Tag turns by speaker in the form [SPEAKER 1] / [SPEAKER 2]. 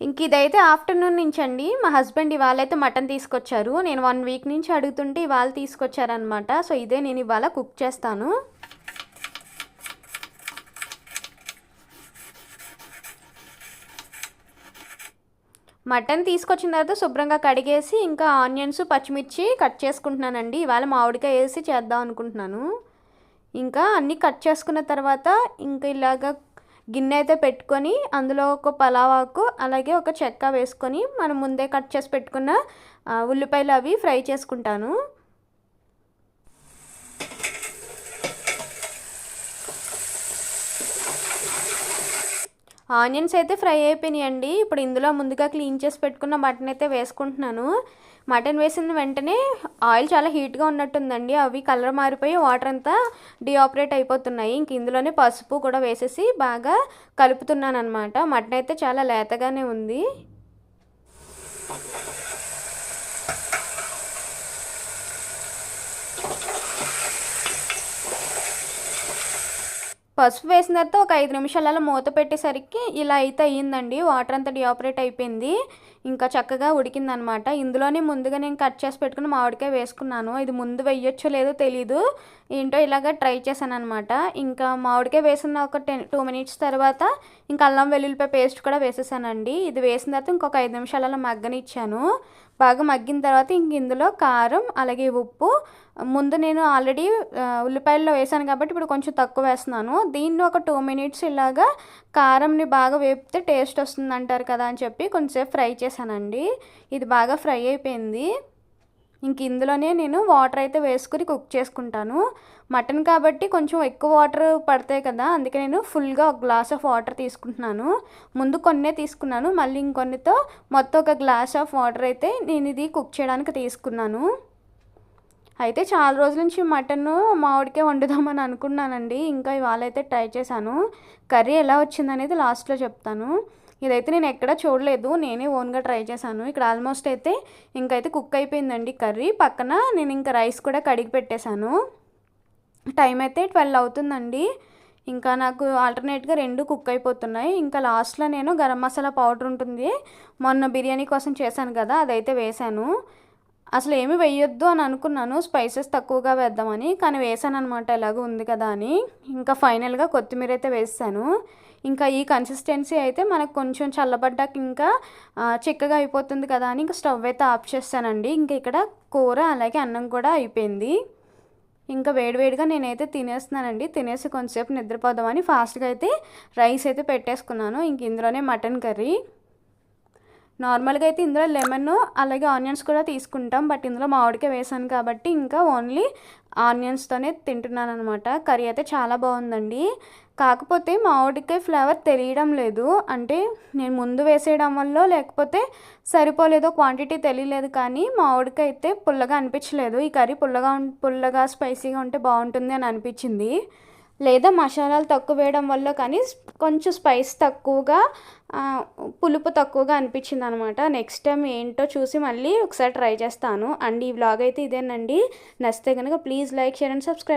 [SPEAKER 1] ఇంక ఇదైతే ఆఫ్టర్నూన్ నుంచి అండి మా హస్బెండ్ ఇవాళ అయితే మటన్ తీసుకొచ్చారు. నేను వన్ వీక్ నుంచి అడుగుతుంటే ఇవాళ తీసుకొచ్చారనమాట సో ఇదే నేను ఇవాళ కుక్ చేస్తాను. మటన్ తీసుకొచ్చిన తర్వాత శుభ్రంగా కడిగేసి ఇంకా ఆనియన్స్ పచ్చిమిర్చి కట్ చేసుకుంటున్నానండి. ఇవాళ మామిడికాయ వేసి చేద్దాం అనుకుంటున్నాను. ఇంకా అన్నీ కట్ చేసుకున్న తర్వాత ఇంకా ఇలాగ గిన్నె అయితే పెట్టుకొని అందులో ఒక పలావాకు అలాగే ఒక చెక్క వేసుకొని మనం ముందే కట్ చేసి పెట్టుకున్న ఉల్లిపాయలు అవి ఫ్రై చేసుకుంటాను. ఆనియన్స్ అయితే ఫ్రై అయిపోయినాయండి. ఇప్పుడు ఇందులో ముందుగా క్లీన్ చేసి పెట్టుకున్న మటన్ అయితే వేసుకుంటున్నాను. మటన్ వేసిన వెంటనే ఆయిల్ చాలా హీట్గా ఉన్నట్టుందండి. అవి కలర్ మారిపోయి వాటర్ అంతా డిఆపరేట్ అయిపోతున్నాయి. ఇంక ఇందులోనే పసుపు కూడా వేసేసి బాగా కలుపుతున్నాను అనమాట మటన్ అయితే చాలా లేతగానే ఉంది. పసుపు వేసిన తర్వాత ఒక ఐదు నిమిషాలలో మూత పెట్టేసరికి ఇలా అయితే అయ్యిందండి. వాటర్ అంతా డిఆపరేట్ అయిపోయింది. ఇంకా చక్కగా ఉడికిందనమాట. ఇందులోనే ముందుగా నేను కట్ చేసి పెట్టుకుని మామిడికాయ వేసుకున్నాను. ఇది ముందు వెయ్యొచ్చో లేదో తెలీదు. ఏంటో ఇలాగ ట్రై చేశాను అనమాట ఇంకా మామిడికాయ వేసిన ఒక టెన్ టూ మినిట్స్ తర్వాత ఇంకా అల్లం వెల్లుల్లిపాయ పేస్ట్ కూడా వేసేసానండి. ఇది వేసిన తర్వాత ఇంకొక ఐదు నిమిషాలలో మగ్గనిచ్చాను. బాగా మగ్గిన తర్వాత ఇంక ఇందులో కారం అలాగే ఉప్పు. ముందు నేను ఆల్రెడీ ఉల్లిపాయల్లో వేసాను కాబట్టి ఇప్పుడు కొంచెం తక్కువ వేస్తున్నాను. దీన్ని ఒక టూ మినిట్స్ ఇలాగా కారంని బాగా వేపితే టేస్ట్ వస్తుంది అంటారు కదా అని చెప్పి కొంచెంసేపు ఫ్రై చేశానండి. ఇది బాగా ఫ్రై అయిపోయింది. ఇంక ఇందులోనే నేను వాటర్ అయితే వేసుకుని కుక్ చేసుకుంటాను. మటన్ కాబట్టి కొంచెం ఎక్కువ వాటర్ పడతాయి కదా అందుకే నేను ఫుల్గా ఒక గ్లాస్ ఆఫ్ వాటర్ తీసుకుంటున్నాను. ముందు కొన్నే తీసుకున్నాను మళ్ళీ ఇంకొన్నితో మొత్తం ఒక గ్లాస్ ఆఫ్ వాటర్ అయితే నేను ఇది కుక్ చేయడానికి తీసుకున్నాను. అయితే చాలా రోజుల నుంచి మటన్ మామిడికే వండుదామని అనుకున్నానండి ఇంకా ఇవాళ అయితే ట్రై చేశాను. కర్రీ ఎలా వచ్చిందనేది లాస్ట్లో చెప్తాను. ఇదైతే నేను ఎక్కడ చూడలేదు నేనే ఓన్గా ట్రై చేశాను. ఇక్కడ ఆల్మోస్ట్ అయితే ఇంకైతే కుక్ అయిపోయిందండి కర్రీ. పక్కన నేను ఇంకా రైస్ కూడా కడిగి పెట్టేశాను. టైం అయితే ట్వెల్వ్ అవుతుందండి. ఇంకా నాకు ఆల్టర్నేట్గా రెండు కుక్ అయిపోతున్నాయి. ఇంకా లాస్ట్లో నేను గరం మసాలా పౌడర్ ఉంటుంది. మొన్న బిర్యానీ కోసం చేశాను కదా అదైతే వేశాను. అసలు ఏమి వేయొద్దు అని అనుకున్నాను. స్పైసెస్ తక్కువగా వేద్దామని. కానీ వేసాను అనమాట ఎలాగో ఉంది కదా అని. ఇంకా ఫైనల్గా కొత్తిమీర అయితే వేసాను. ఇంకా ఈ కన్సిస్టెన్సీ అయితే మనకు కొంచెం చల్లబడ్డాక ఇంకా చిక్కగా అయిపోతుంది కదా అని ఇంకా స్టవ్ అయితే ఆఫ్ చేస్తానండి. ఇంకా ఇక్కడ కూర అలాగే అన్నం కూడా అయిపోయింది. ఇంకా వేడివేడిగా నేనైతే తినేస్తున్నానండి. తినేసి కొంచెంసేపు నిద్రపోదామని ఫాస్ట్గా అయితే రైస్ అయితే పెట్టేసుకున్నాను. ఇంక ఇందులోనే మటన్ కర్రీ. నార్మల్గా అయితే ఇందులో లెమన్ అలాగే ఆనియన్స్ కూడా తీసుకుంటాం. బట్ ఇందులో మామిడికాయ వేసాను కాబట్టి ఇంకా ఓన్లీ ఆనియన్స్తోనే తింటున్నాను అనమాట కర్రీ అయితే చాలా బాగుందండి. కాకపోతే మామిడికాయ ఫ్లేవర్ తెలియడం లేదు. అంటే నేను ముందు వేసేయడం వల్ల లేకపోతే సరిపోలేదో క్వాంటిటీ తెలియలేదు కానీ మామిడికాయ అయితే పుల్లగా అనిపించలేదు. ఈ కర్రీ పుల్లగా పుల్లగా స్పైసీగా ఉంటే బాగుంటుంది అని అనిపించింది. లేదా మసాలాలు తక్కువ వేయడం వల్ల కానీ కొంచెం స్పైస్ తక్కువగా పులుపు తక్కువగా అనిపించింది అనమాట నెక్స్ట్ టైం ఏంటో చూసి మళ్ళీ ఒకసారి ట్రై చేస్తాను. అండ్ ఈ వ్లాగ్ అయితే ఇదేనండి. నచ్చితే కనుక please like share and subscribe